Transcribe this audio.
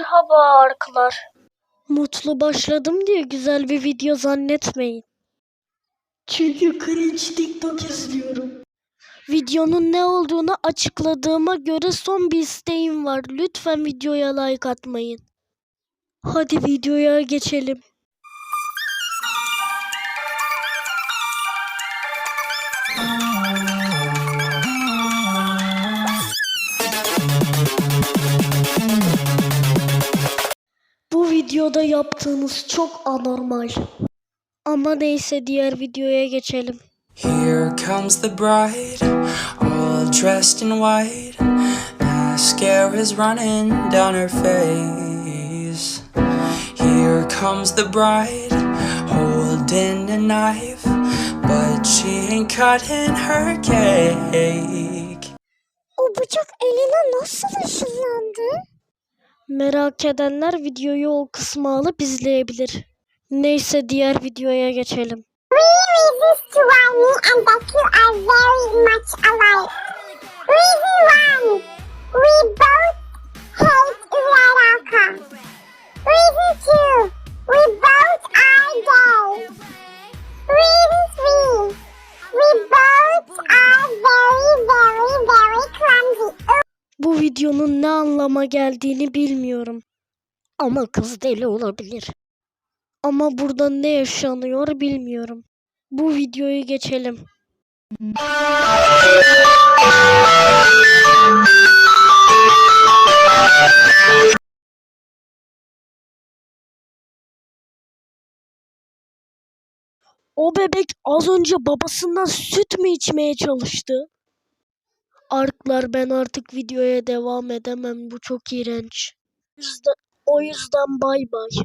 Merhaba arklar. Mutlu başladım diye güzel bir video zannetmeyin. Çünkü cringe TikTok izliyorum. Videonun ne olduğunu açıkladığıma göre son bir isteğim var. Lütfen videoya like atmayın. Hadi videoya geçelim. Videoda yaptığınız çok anormal. Ama neyse diğer videoya geçelim. Here comes the bride, all dressed in white. Mascara's running down her face. Here comes the bride, holding a knife, but she ain't cutting her cake. O bıçak eline nasıl ışınlandı? Merak edenler videoyu o kısmı alıp izleyebilir. Neyse diğer videoya geçelim. We resist to and Bu videonun ne anlama geldiğini bilmiyorum. Ama kız deli olabilir. Ama burada ne yaşanıyor bilmiyorum. Bu videoyu geçelim. O bebek az önce babasından süt mü içmeye çalıştı? Arklar ben artık videoya devam edemem. Bu çok iğrenç. O yüzden, o yüzden bay bay.